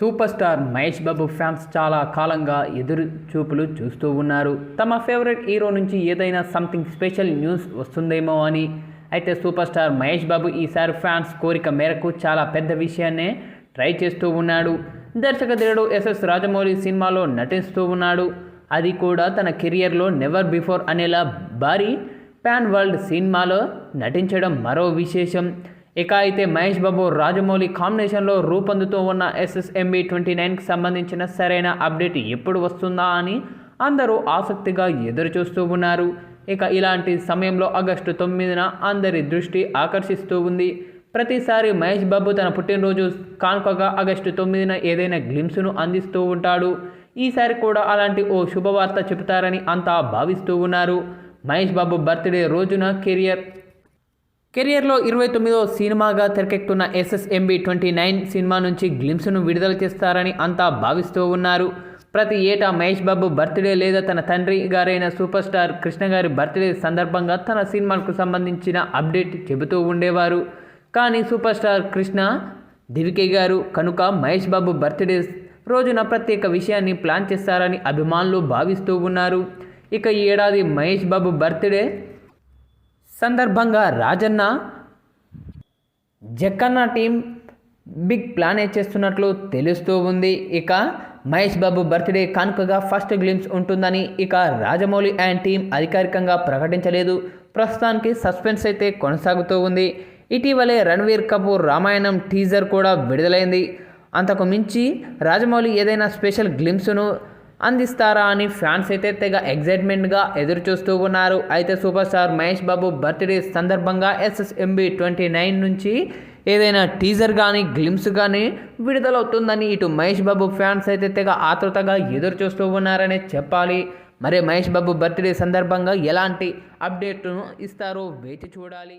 Super star Mahesh Babu fans చాలా కాలంగా ఎదురు చూపులు చూస్తూ ఉన్నారు. తమ ఫేవరెట్ హీరో నుంచి ఏదైనా సంథింగ్ స్పెషల్ న్యూస్ వస్తుందేమో అని. అయితే సూపర్ స్టార్ మహేష్ బాబు ఈసారి ఫ్యాన్స్ కోరిక మేరకు చాలా పెద్ద విషయాన్నే ట్రై చేస్తూ ఉన్నాడు. దర్శకధీరుడు ఎస్ఎస్ రాజమౌళి సినిమాలో నటిస్తూ ఉన్నాడు. అది కూడా తన కెరియర్లో నెవర్ బిఫోర్ అనేలా భారీ పాన్ వరల్డ్ సినిమాలో నటించడం మరో విశేషం. ఇక అయితే మహేష్ బాబు రాజమౌళి కాంబినేషన్లో రూపొందుతూ ఉన్న ఎస్ఎస్ఎంబి ట్వంటీ నైన్కి సంబంధించిన సరైన అప్డేట్ ఎప్పుడు వస్తుందా అని అందరూ ఆసక్తిగా ఎదురుచూస్తూ ఉన్నారు. ఇక ఇలాంటి సమయంలో ఆగస్టు తొమ్మిదిన అందరి దృష్టి ఆకర్షిస్తూ ఉంది. ప్రతిసారి మహేష్ బాబు తన పుట్టినరోజు కానుకగా ఆగస్టు తొమ్మిదిన ఏదైనా గ్లిమ్స్ను అందిస్తూ ఉంటాడు. ఈసారి కూడా అలాంటి ఓ శుభవార్త చెబుతారని అంతా భావిస్తూ ఉన్నారు. మహేష్ బాబు బర్త్డే రోజున కెరియర్ కెరియర్లో ఇరవై తొమ్మిదో సినిమాగా తెరకెక్కుతున్న ఎస్ఎస్ఎంబి ట్వంటీ నైన్ సినిమా నుంచి గ్లిమ్స్ను విడుదల చేస్తారని అంతా భావిస్తూ ఉన్నారు. ప్రతి ఏటా మహేష్ బాబు బర్త్డే లేదా తన తండ్రి గారైన సూపర్ స్టార్ కృష్ణ గారి బర్త్డే సందర్భంగా తన సినిమాలకు సంబంధించిన అప్డేట్ చెబుతూ ఉండేవారు. కానీ సూపర్ స్టార్ కృష్ణ దివికే గారు కనుక మహేష్ బాబు బర్త్డే రోజున ప్రత్యేక విషయాన్ని ప్లాన్ చేస్తారని అభిమానులు భావిస్తూ ఉన్నారు. ఇక ఈ ఏడాది మహేష్ బాబు బర్త్డే సందర్భంగా Rajanna Jakkanna team big plan చేస్తున్నట్లు తెలుస్తూ ఉంది. ఇక మహేష్ బాబు బర్త్డే కానుకగా ఫస్ట్ గ్లిమ్స్ ఉంటుందని ఇక రాజమౌళి అండ్ టీం అధికారికంగా ప్రకటించలేదు. ప్రస్తుతానికి సస్పెన్స్ అయితే కొనసాగుతూ ఉంది. ఇటీవలే రణ్వీర్ కపూర్ రామాయణం టీజర్ కూడా విడుదలైంది. అంతకు మించి రాజమౌళి ఏదైనా స్పెషల్ గ్లిమ్స్ను అందిస్తారా అని ఫ్యాన్స్ అయితే తెగ ఎగ్జైట్మెంట్గా ఎదురు చూస్తూ ఉన్నారు. అయితే super star Mahesh Babu birthday సందర్భంగా ఎస్ఎస్ఎంబి ట్వంటీ నైన్ నుంచి ఏదైనా టీజర్ కానీ గ్లిమ్స్ కానీ విడుదలవుతుందని ఇటు మహేష్ బాబు ఫ్యాన్స్ అయితే తెగ ఆతృతగా ఎదురు చూస్తూ ఉన్నారనే చెప్పాలి. మరి మహేష్ బాబు బర్త్డే సందర్భంగా ఎలాంటి అప్డేట్ను ఇస్తారో వేచి చూడాలి.